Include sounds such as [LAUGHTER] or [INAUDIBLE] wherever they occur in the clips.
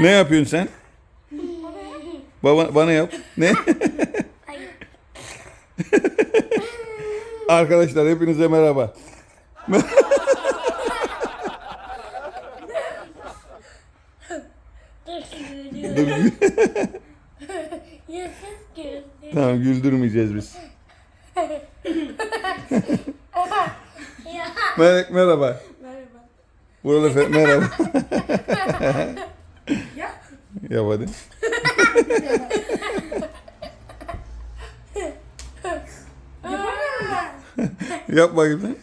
ne yapıyorsun sen? Baba, bana yap. Ne? Arkadaşlar hepinize merhaba. Dur, tamam güldürmeyeceğiz biz. Melek merhaba. Vural Efe merhaba. Ya. Yap hadi. Yapamıyorum ben. Yap bakayım sen.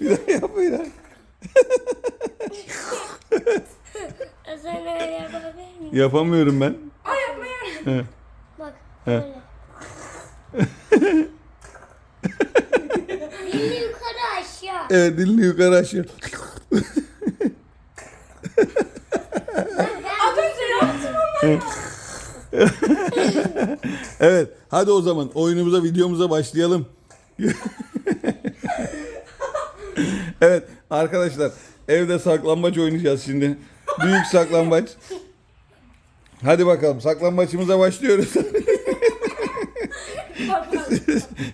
bir daha yap bir daha. Sen öyle yapabilir miyim? Yapamıyorum ben. Ay yapmıyorum. He. Bak. He. Böyle. Evet dilini yukarı aşağı. Az önce yaptım ama. Evet hadi o zaman oyunumuza videomuza başlayalım. evet arkadaşlar evde saklambaç oynayacağız şimdi. Büyük saklambaç. Hadi bakalım saklambaçımıza başlıyoruz. [LAUGHS]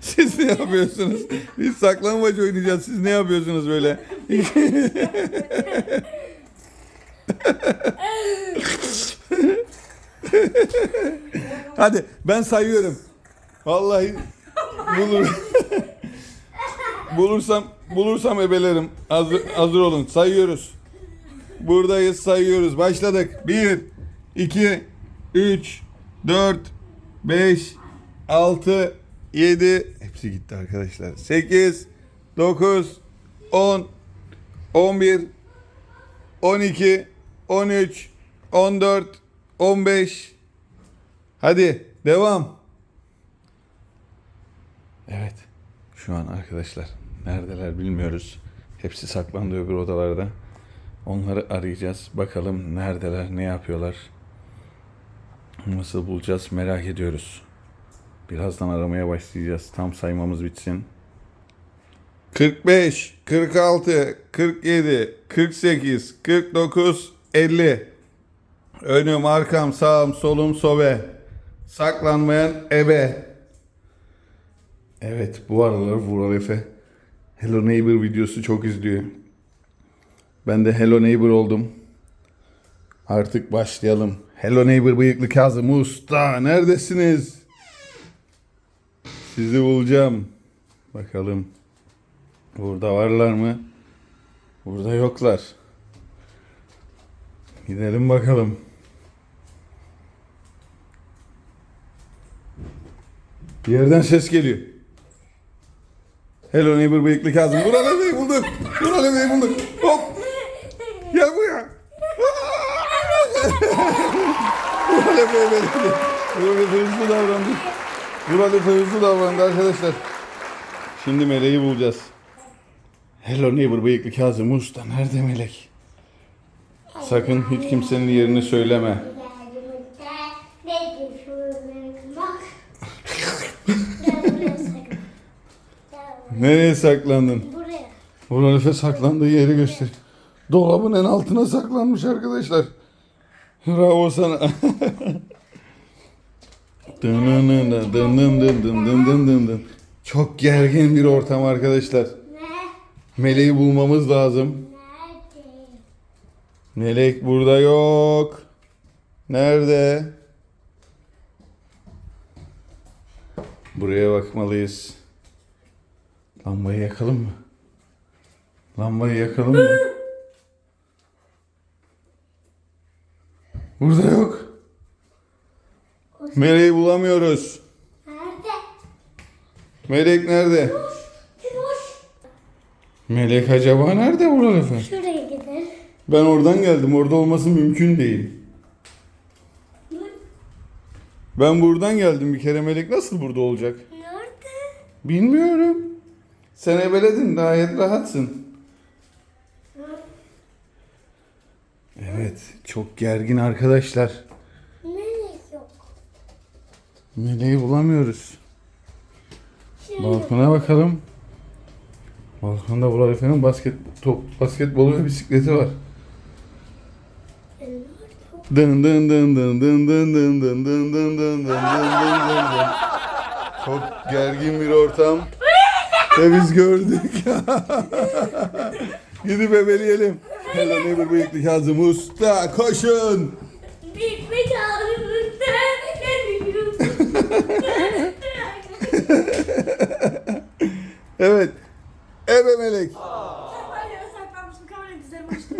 siz, ne yapıyorsunuz? Biz saklambaç oynayacağız. Siz ne yapıyorsunuz böyle? Hadi ben sayıyorum. Vallahi bulur. bulursam bulursam ebelerim. Hazır, hazır olun. Sayıyoruz. Buradayız sayıyoruz. Başladık. 1 2 3 4 5 6 7 hepsi gitti arkadaşlar. 8 9 10 11 12 13 14 15 Hadi devam. Evet. Şu an arkadaşlar neredeler bilmiyoruz. Hepsi saklandı öbür odalarda. Onları arayacağız. Bakalım neredeler, ne yapıyorlar. Nasıl bulacağız merak ediyoruz. Birazdan aramaya başlayacağız. Tam saymamız bitsin. 45, 46, 47, 48, 49, 50. Önüm, arkam, sağım, solum, sobe. Saklanmayan ebe. Evet bu aralar Vural Efe Hello Neighbor videosu çok izliyor. Ben de Hello Neighbor oldum. Artık başlayalım. Hello Neighbor bıyıklı Kazım Usta neredesiniz? Sizi bulacağım. Bakalım. Burada varlar mı? Burada yoklar. Gidelim bakalım. Bir yerden ses geliyor. Hello neighbor bıyıklı Kazım. Burak Efe'yi bulduk. Burak Efe'yi bulduk. Hop. Gel buraya. Burak Efe ebeledi. Burak Efe hızlı Burak Efe hızlı davrandı arkadaşlar. Şimdi meleği bulacağız. Hello neighbor bıyıklı Kazım Usta. Nerede melek? Sakın hiç kimsenin yerini söyleme. [LAUGHS] Nereye saklandın? buraya. Burak Efe saklandığı yeri göster. Dolabın en altına saklanmış arkadaşlar. Bravo sana. [LAUGHS] Dınınını, dının dın dın dın dın dın dın. Çok gergin bir ortam arkadaşlar. Meleği bulmamız lazım. Melek burada yok. Nerede? Buraya bakmalıyız. Lambayı yakalım mı? Lambayı yakalım mı? Burada yok. Meleği bulamıyoruz. Nerede? Melek nerede? Boş. Melek acaba nerede Vural Efe? Şuraya gidelim. Ben oradan geldim. Orada olması mümkün değil. Ben buradan geldim bir kere. Melek nasıl burada olacak? Nerede? Bilmiyorum. Sen ebeledin. Gayet rahatsın. Evet. Çok gergin arkadaşlar. Meleği bulamıyoruz. Balkona bakalım. Balkonda Vural Efe'nin basket, top, basketbolu ve bisikleti var. Dın dın dın dın dın dın dın dın dın dın dın dın dın dın dın. Çok gergin bir ortam. Ve biz gördük. Gidip ebeleyelim. Hello neighbor bıyıklı Kazım Usta koşun. Evet. Ebe Melek. Hayır saklanmıştım kamerayı dizlerimi açtım.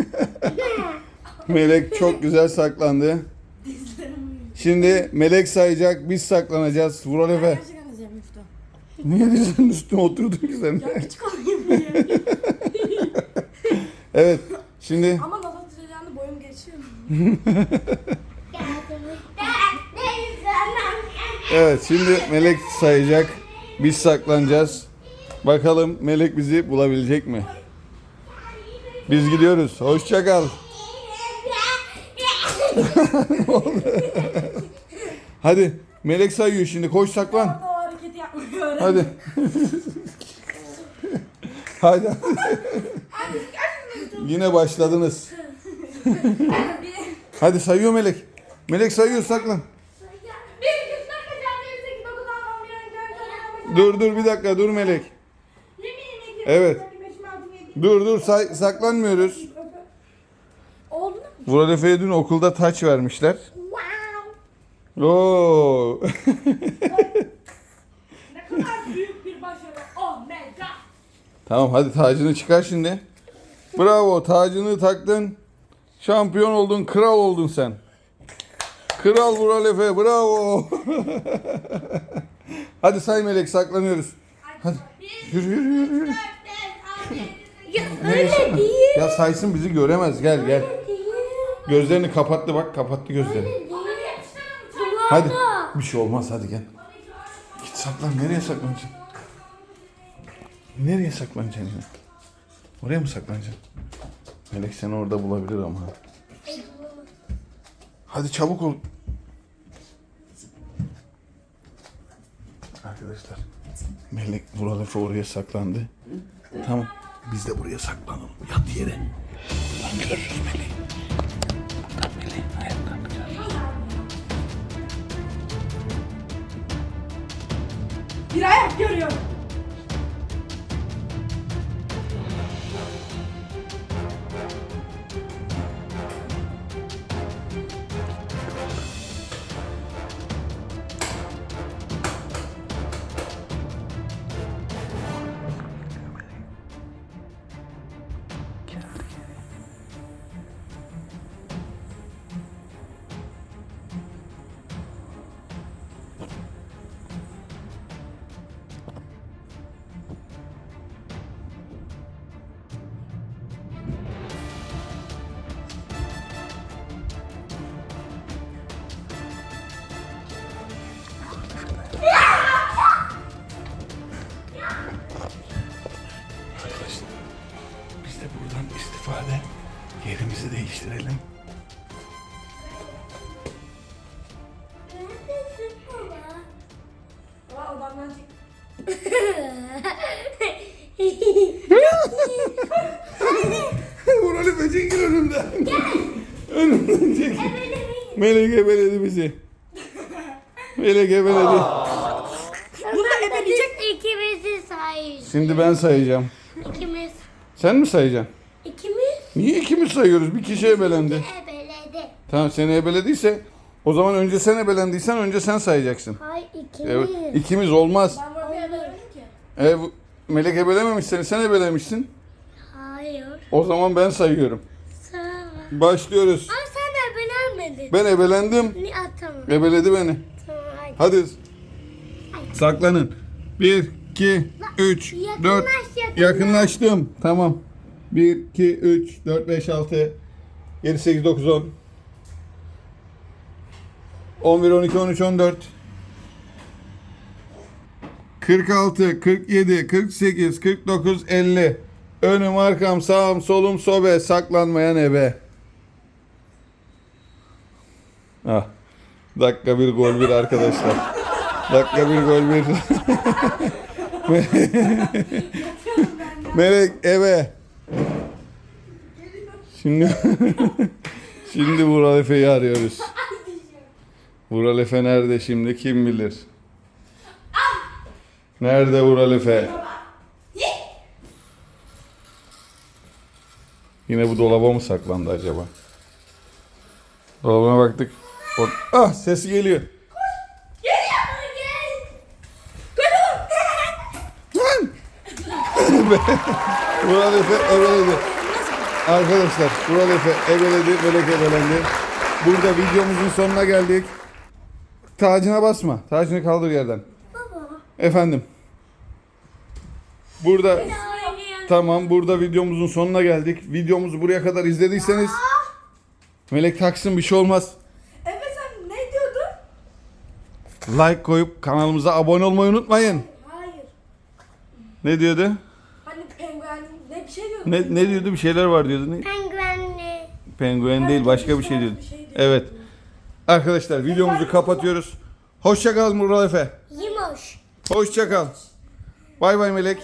[LAUGHS] Melek çok güzel saklandı. Şimdi Melek sayacak, biz saklanacağız. Vural Efe. Gerçekten dizlerimi uçtu. Niye dizinin üstüne oturdun ki sen? Ya küçük olayım diye. Evet. Şimdi Ama nasıl tutacağını boyum geçiyor. [LAUGHS] evet şimdi Melek sayacak. Biz saklanacağız. Bakalım Melek bizi bulabilecek mi? Biz gidiyoruz. Hoşça kal. Hadi Melek sayıyor şimdi. Koş saklan. Orada o hareketi yapmayı öğren. Hadi. Hadi. Yine başladınız. Hadi sayıyor Melek. Melek sayıyor saklan. Bir, iki, üç, dört, beş, altı, yedi, sekiz, dokuz, on, on bir, on iki, on üç, on dört, on beş, Dur dur bir dakika dur Melek. Evet. Dur dur say, saklanmıyoruz. Oldu mu? Vural Efe'ye dün okulda taç vermişler. Oo. Ne kadar büyük bir başarı. Oh my god. tamam hadi tacını çıkar şimdi. Bravo tacını taktın. Şampiyon oldun, kral oldun sen. Kral Vural Efe bravo. [LAUGHS] hadi say Melek saklanıyoruz. Hadi. Yürü yürü yürü. yürü. Ya öyle değil. Ya saysın bizi göremez gel gel. Gözlerini kapattı bak kapattı gözlerini. Hadi. Bir şey olmaz hadi gel. Git saklan. Nereye saklanacaksın? Nereye saklanacaksın ya? Oraya mı saklanacaksın? Melek seni orada bulabilir ama. Hadi çabuk ol. Arkadaşlar. Melek Vural Efe oraya saklandı. Tamam. Biz de buraya saklanalım. Yat yere. Buradan görürüz Melek. Buradan Melek. Bir ayak görüyorum. Yerimizi değiştirelim. Neredesin baba? Valla odamdan çık. [LAUGHS] Vural Efe çekil önümden. önümden çekil. Melek ebeledi bizi. Melek ebeledi. Bunu ebeleyecek. İkimizi say. Şimdi ben sayacağım. İkimiz. Sen mi sayacaksın? Niye ikimiz sayıyoruz? Bir kişi ebelendi. ebeledi. Tamam seni ebelediyse o zaman önce sen ebelendiysen önce sen sayacaksın. Hayır ikimiz. Evet, ikimiz olmaz. Ben bu ebelemedim ki. E, bu- Melek ebelememiş seni, sen ebelemişsin. Hayır. O zaman ben sayıyorum. Sağ ol. Başlıyoruz. Ama sen de ebelenmedin. Ben ebelendim. Ne atamam. Ebeledi beni. Tamam hadi. Hadi. Saklanın. 1, 2, 3, 4. Yakınlaş, yakınlaş. Yakınlaştım. Tamam. 1, 2, 3, 4, 5, 6, 7, 8, 9, 10. 11, 12, 13, 14. 46, 47, 48, 49, 50. Önüm, arkam, sağım, solum, sobe. Saklanmayan ebe. Ah. Dakika bir gol bir arkadaşlar. Dakika bir gol bir. [LAUGHS] Melek eve. Şimdi [LAUGHS] Şimdi Vural Efe'yi arıyoruz. Vural Efe nerede şimdi kim bilir? Nerede Vural Efe? Yine bu dolaba mı saklandı acaba? Dolabına baktık. Or- ah sesi geliyor. [LAUGHS] Vural Efe ebeledi. Arkadaşlar Vural Efe ebeledi, melek ebelendi. Burada videomuzun sonuna geldik. Tacına basma. Tacını kaldır yerden. Baba. Efendim. Burada tamam burada videomuzun sonuna geldik. Videomuzu buraya kadar izlediyseniz Melek taksın bir şey olmaz. Efe sen ne diyordun? Like koyup kanalımıza abone olmayı unutmayın. Hayır. Ne diyordu? Hani penguen ne bir şey. Ne, ne diyordu? Bir şeyler var diyordu. Ne? Penguenli. Penguen değil başka bir şey diyordu. Bir şey diyordu. Evet. Arkadaşlar videomuzu kapatıyoruz. Hoşça kal Murat Efe. Yimoş. Hoşça kal. Bay bay Melek.